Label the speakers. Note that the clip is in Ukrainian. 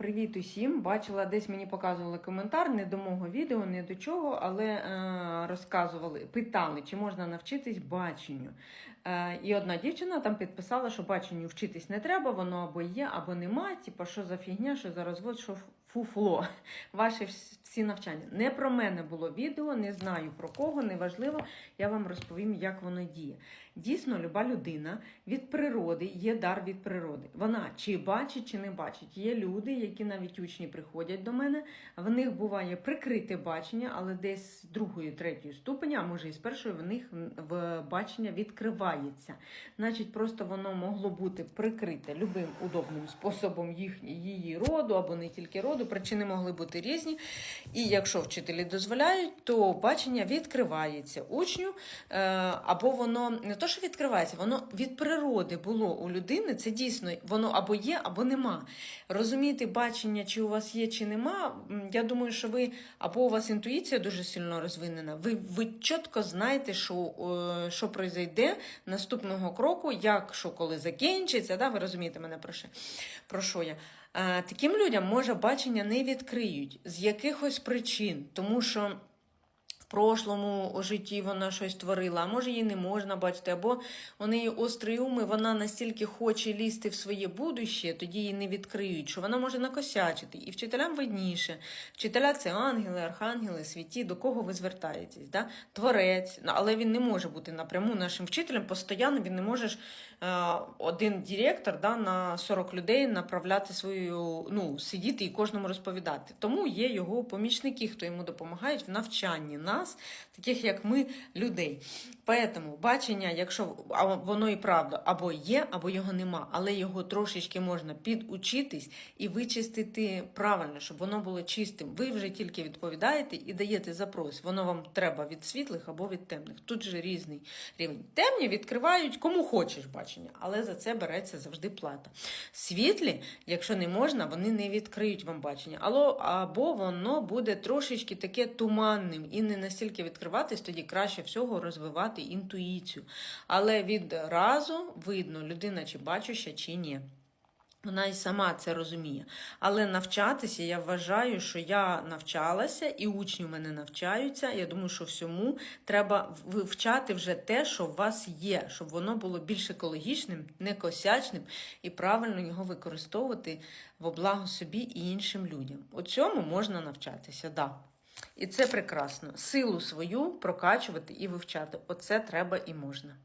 Speaker 1: Привіт усім! Бачила, десь мені показували коментар не до мого відео, не до чого, але е, розказували, питали, чи можна навчитись баченню. Е, і одна дівчина там підписала, що баченню вчитись не треба, воно або є, або нема. Типа, що за фігня, що за розвод, що фуфло. Ваші всі навчання. Не про мене було відео, не знаю про кого, неважливо. Я вам розповім, як воно діє. Дійсно, люба людина від природи є дар від природи. Вона чи бачить, чи не бачить. Є люди, які навіть учні приходять до мене. В них буває прикрите бачення, але десь з другої, третьої ступеня, а може і з першої, в них в бачення відкривається. Значить, просто воно могло бути прикрите любим удобним способом їх, її роду або не тільки роду. Причини могли бути різні. І якщо вчителі дозволяють, то бачення відкривається учню, е, або воно не то, що відкривається, воно від природи було у людини. Це дійсно воно або є, або нема. Розуміти бачення, чи у вас є, чи нема. Я думаю, що ви або у вас інтуїція дуже сильно розвинена. Ви, ви чітко знаєте, що, е, що произойде наступного кроку, як що коли закінчиться. Да? Ви розумієте мене про що, про що я. Е, Таким людям може бачення не відкриють з якихось причин, тому що. Прошлому житті вона щось творила, а може її не можна бачити, або у неї острий ум, і вона настільки хоче лізти в своє будуще, тоді її не відкриють, що вона може накосячити. І вчителям видніше. Вчителя це ангели, архангели, святі, до кого ви звертаєтесь. Да? Творець, Ну, але він не може бути напряму нашим вчителем, постійно він не може е, один директор да, на 40 людей направляти свою, ну, сидіти і кожному розповідати. Тому є його помічники, хто йому допомагають в навчанні нас, таких як ми, людей. Поэтому бачення, якщо воно і правда, або є, або його нема, але його трошечки можна підучитись і вичистити правильно, щоб воно було чистим. Ви вже тільки відповідаєте і даєте запрос. Воно вам треба від світлих або від темних. Тут же різний рівень. Темні відкривають кому хочеш бачення, але за це береться завжди плата. Світлі, якщо не можна, вони не відкриють вам бачення. Або воно буде трошечки таке туманним і не настільки відкриватись, тоді краще всього розвивати інтуїцію. Але відразу видно, людина чи бачуща, чи ні. Вона і сама це розуміє. Але навчатися, я вважаю, що я навчалася, і учні в мене навчаються. Я думаю, що всьому треба вивчати вже те, що у вас є, щоб воно було більш екологічним, не косячним і правильно його використовувати во благо собі і іншим людям. У цьому можна навчатися, да. І це прекрасно. Силу свою прокачувати і вивчати. Оце треба і можна.